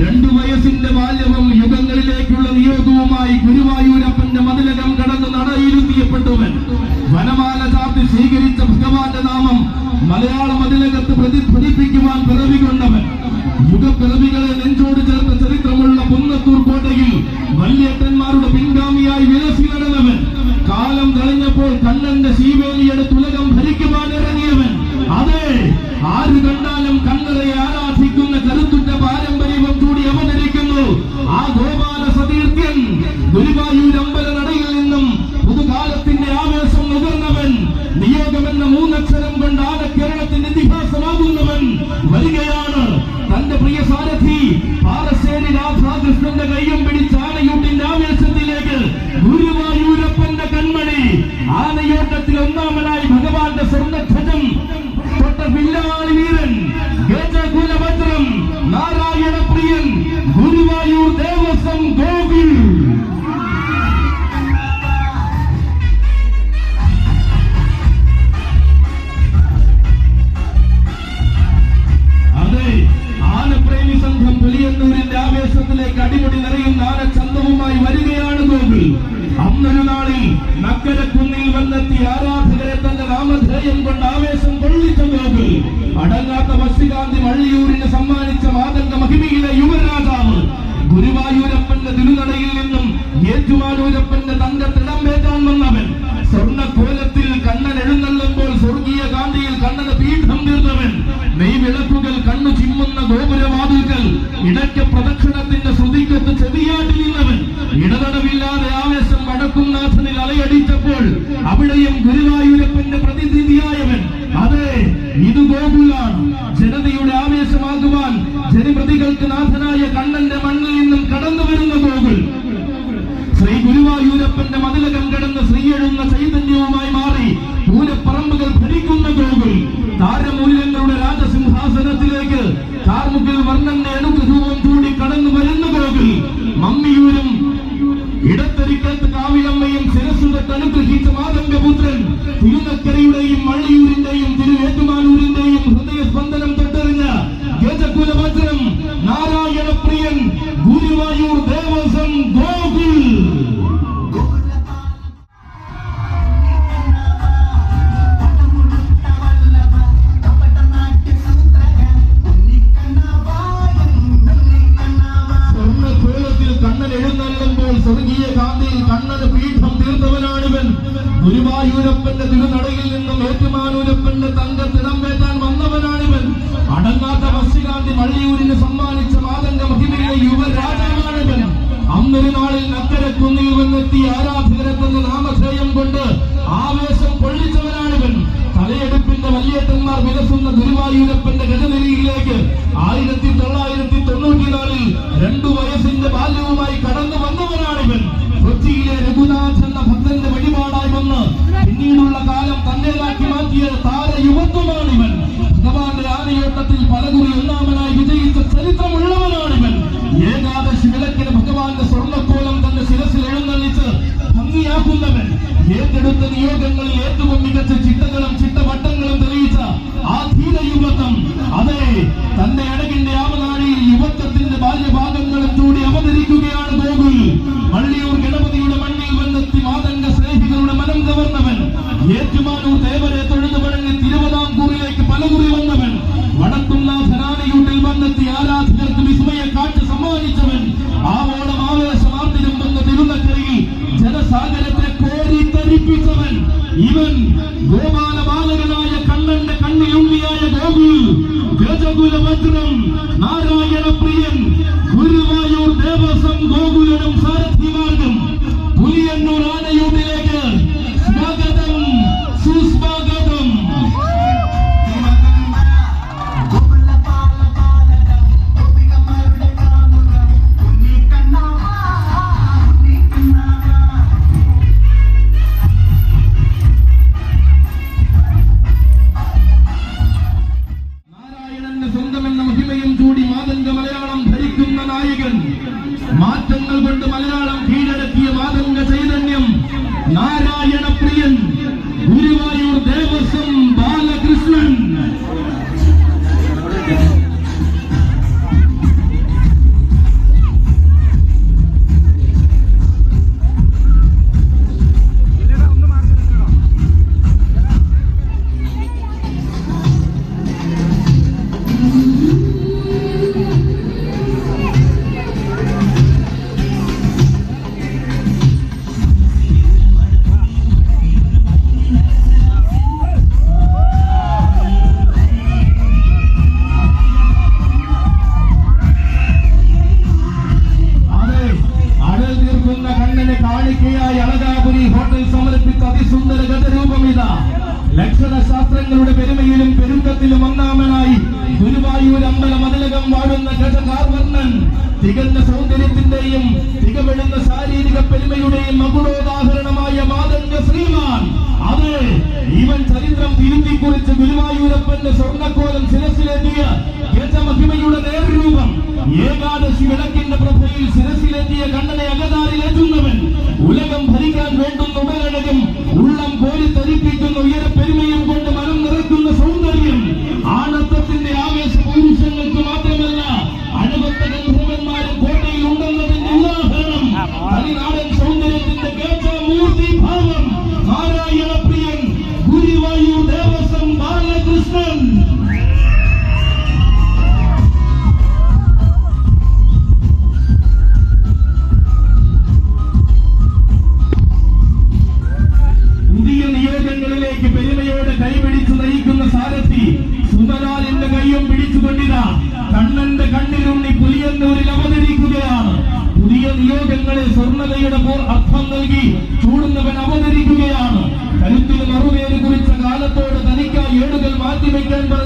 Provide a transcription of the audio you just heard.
രണ്ടു വയസ്സിന്റെ ബാല്യവും യുഗങ്ങളിലേക്കുള്ള നിയോഗവുമായി ഗുരുവായൂരപ്പന്റെ മതിലകം കടന്ന് നടയിരുത്തിയപ്പെട്ടവൻ. വനമാല ചാർത്തി സ്വീകരിച്ച ഭഗവാന്റെ നാമം മലയാള മതിലകത്ത് പ്രതിഫലിപ്പിക്കുവാൻ പിറവി കൊണ്ടവൻ. നെഞ്ചോട് ചേർത്ത ചരിത്രമുള്ള പുന്നത്തൂർ കോട്ടയിൽ വല്യേട്ടന്മാരുടെ പിൻഗാമിയായി വിലസി കാലം തെളിഞ്ഞപ്പോൾ കണ്ണന്റെ ശീവേലിയെടുത്ത് തുലകം ഭരിക്കുവാൻ ഇറങ്ങിയവൻ. അതെ ആര് കണ്ടാലും കണ്ണറെ ആരാധിക്കുന്ന കരുത്തുറ്റ പാരമ്പര്യവും കൂടി അവതരിക്കുന്നു. ആ ഗോപാല സതീർത്ഥ്യൻ ഗുരുവായൂരമ്പലം ലോകത്തിൽ ഒന്നാമനായി ഭാഗ്യം കൊണ്ട് ആവേശം കൊള്ളിച്ച നോക്കിൽ അടങ്ങാത്ത വശികാന്തി വള്ളിയൂരിന് സമ്മാനിച്ച മാതംഗ മഹിമയിലെ യുവരാജാവ് ഗുരുവായൂരപ്പന്റെ തിരുനടയിൽ നിന്നും ഏറ്റുമാനൂരപ്പന്റെ തങ്കത്തിടംപേറ്റാൻ വന്നവൻ. സ്വർണ കോലത്തിൽ കണ്ണൻ എഴുന്നള്ളുമ്പോൾ സ്വർഗീയ കാന്തിയിൽ കണ്ണന് പീഠം തീർന്നവൻ നെയ് വിളക്കുകൾ കണ്ണു ചിമ്മുന്ന ഗോപുരവാതിൽകൾ ഇടയ്ക്ക് പ്രദക്ഷിണത്തിന്റെ ശ്രുതിക്കൊത്ത് ചെവിയാട്ടി നിന്നവൻ. ഇടതടവില്ലാതെ ആവേശം വടക്കുംനാഥനിൽ അലയടിച്ചപ്പോൾ അവിടെയും ഗുരുവായൂരപ്പന്റെ പ്രതിനിധി രാജ്യത്തിന്റെ നിയോഗങ്ങളിൽ ഏറ്റവും മികച്ച ചിട്ടകളും ചിട്ടവട്ടങ്ങളും തെളിയിച്ച ആ ധീര യുവത്വം അതെ തന്റെ മാറ്റങ്ങൾ കൊണ്ട് മലയാളം ലക്ഷണ ശാസ്ത്രങ്ങളുടെ പെരുമയിലും പെരുന്തത്തിലും ഒന്നാമനായി ഗുരുവായൂർ അമ്പല മതിലകം വാഴുന്ന ഗജകാർവർണൻ തികഞ്ഞ സൗന്ദര്യത്തിന്റെയും തികവെടുന്ന ശാരീരിക പെരുമയുടെയും മകുടോദാഹരണമായ മാതന്റെ ശ്രീമാൻ. അതെ ഇവൻ ചരിത്രം തിരുത്തി കുറിച്ച് ഗുരുവായൂരപ്പന്റെ സ്വർണക്കോലം ശിരസിലെത്തിയ ഗജമഹിമയുടെ നേർരൂപം ഏകാദശി വിളക്കിന്റെ പ്രഭയിൽ ശിരസിലെത്തിയ കണ്ണനെ അകതാരിൽ എത്തുന്നവൻ ഉലകം ഭരിക്കാൻ വേണ്ടുന്ന ഉപകരണകം ഉള്ളം കോരി പുതിയ നിയോഗങ്ങളിലേക്ക് പെരുമയോടെ കൈപിടിച്ച് നയിക്കുന്ന സാരഥി സുമലാലിന്റെ കൈയും പിടിച്ചുകൊണ്ടിതാ കണ്ണന്റെ കണ്ണിലുണ്ണി പുലിയന്നൂരിൽ അവതരിക്കുകയാണ്. പുതിയ നിയോഗങ്ങളെ സ്വർണതയുടെ അർത്ഥം നൽകി ചൂടുന്നവൻ അവതരിക്കുകയാണ്. കരുത്തിൽ മറുപേര് കുറിച്ച കാലത്തോട് തനിക്കായി ഏടുകൾ മാറ്റിവെക്കാൻ പറഞ്ഞ